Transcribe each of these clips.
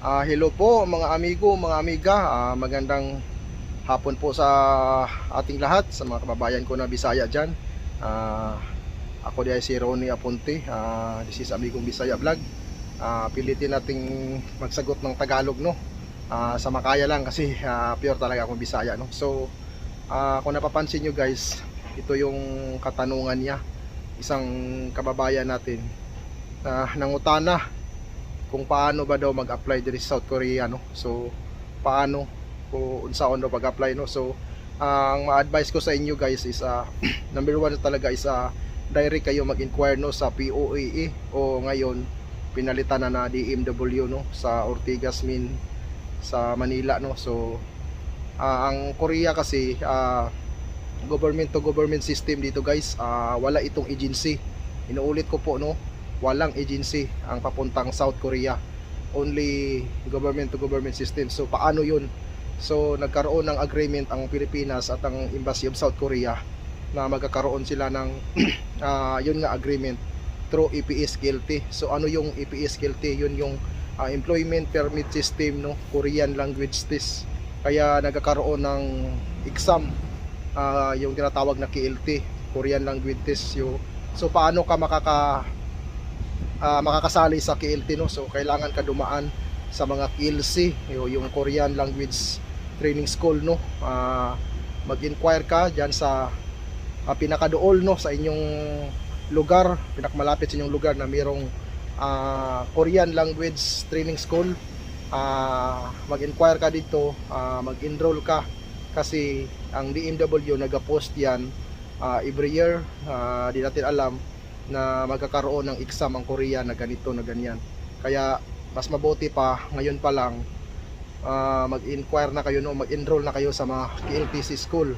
Ah, hello po mga amigo, mga amiga. Ah, magandang hapon po sa ating lahat, sa mga kababayan ko na Bisaya dyan. Ah, ako di ay si Ronnie Aponte. Ah, this is Amigong Bisaya Vlog. Ah, pilitin nating magsagot ng Tagalog no. Ah, sa makaya lang kasi ah, pure talaga akong Bisaya no. So, ah, kung napapansin nyo guys, ito yung katanungan niya. Isang kababayan natin na nangutana kung paano ba daw mag-apply diri sa South Korea no. So paano kung unsaon daw pag-apply no. So ang ma-advise ko sa inyo guys is ah, number one talaga is ah, direct kayo mag-inquire no sa POAE o ngayon pinalitan na na DMW no sa Ortigas Min sa Manila no. So ah, ang Korea kasi ah, government to government system dito guys ah, wala itong agency inuulit ko po no walang agency ang papuntang South Korea. Only government to government system. So paano yun? So nagkaroon ng agreement ang Pilipinas at ang Embassy of South Korea na magkakaroon sila ng ah, yun nga agreement through EPS GLT so ano yung EPS GLT yun yung ah, employment permit system no? Korean language test. Kaya nagkakaroon ng exam ah, yung tinatawag na KLT Korean language test. Yo so paano ka makaka ah, makakasali sa KLT no? So kailangan ka dumaan sa mga KLC yung Korean Language Training School no? Ah, mag-inquire ka diyan sa ah, pinakadool no? Sa inyong lugar pinakamalapit sa inyong lugar na mayroong ah, Korean Language Training School. Ah, mag-inquire ka dito ah, mag-enroll ka kasi ang DMW nag-post yan ah, every year. Ah, di natin alam na magkakaroon ng exam ang Korea na ganito na ganyan. Kaya mas mabuti pa ngayon pa lang ah, mag-inquire na kayo no, mag-enroll na kayo sa mga KLTC school.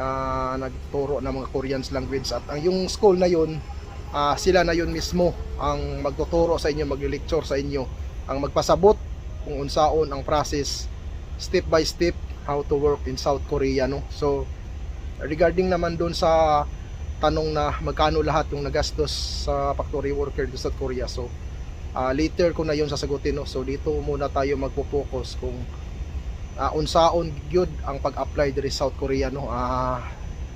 Ah, nagturo ng mga Korean language at ang yung school na yun ah, sila na yun mismo ang magtuturo sa inyo, mag-lecture sa inyo, ang magpasabot kung unsaon ang process step by step how to work in South Korea no. So regarding naman doon sa tanong na magkano lahat yung nagastos sa factory worker dito sa Korea. So, ah, later ko na yun sasagutin. No? So, dito muna tayo magpo-focus kung uh, unsaon gyud ang pag-apply diri South Korea. No? Ah,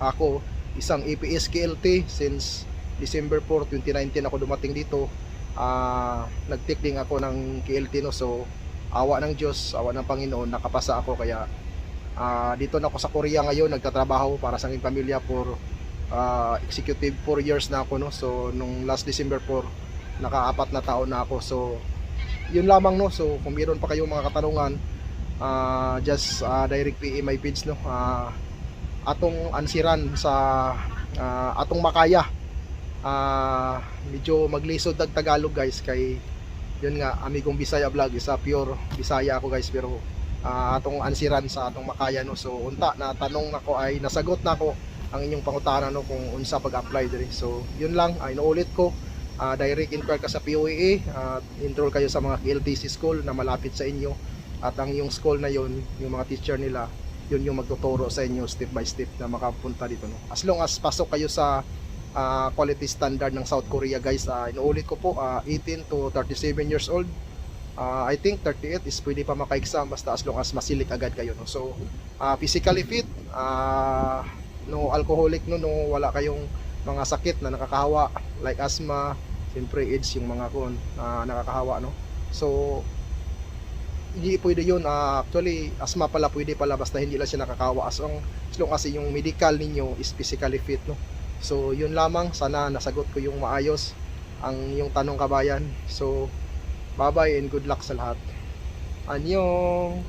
ako, isang EPS KLT since December 4, 2019 ako dumating dito. Nag-take din ako ng KLT. No? So, awa ng Diyos, awa ng Panginoon, nakapasa ako. Kaya, ah, dito na ako sa Korea ngayon, nagtatrabaho para sa aking pamilya for uh, executive 4 years na ako no? So nung last December 4 nakaapat na taon na ako. So yun lamang no? So kung meron pa kayong mga katanungan uh, just uh, direct PM my page no? Uh, atong ansiran sa uh, atong makaya. Uh, medyo maglisod ng Tagalog guys kay yun nga amigong Bisaya vlog. Isa pure Bisaya ako guys pero uh, atong ansiran sa atong makaya no? So unta na tanong nako ay nasagot na ako ang inyong pangutana no kung unsa pag-apply diri. So, yun lang, ay inuulit ko. ah, direct inquire ka sa POAA at enroll kayo sa mga KLTC school na malapit sa inyo. At ang yung school na yun, yung mga teacher nila, yun yung magtuturo sa inyo step by step na makapunta dito no. As long as pasok kayo sa ah, quality standard ng South Korea guys, ah, inuulit ko po, ah, 18 to 37 years old. Ah, I think 38 is pwede pa maka-exam basta as long as masilik agad kayo no. So, ah, physically fit, ah no alcoholic no, no wala kayong mga sakit na nakakahawa like asthma, siyempre AIDS yung mga kon na nakakahawa no. So hindi pwede yun Ah, actually asthma pala pwede pala basta hindi lang siya nakakahawa as long as, long as yung medical ninyo is physically fit no. So yun lamang sana nasagot ko yung maayos ang yung tanong kabayan. So bye bye and good luck sa lahat. Anyong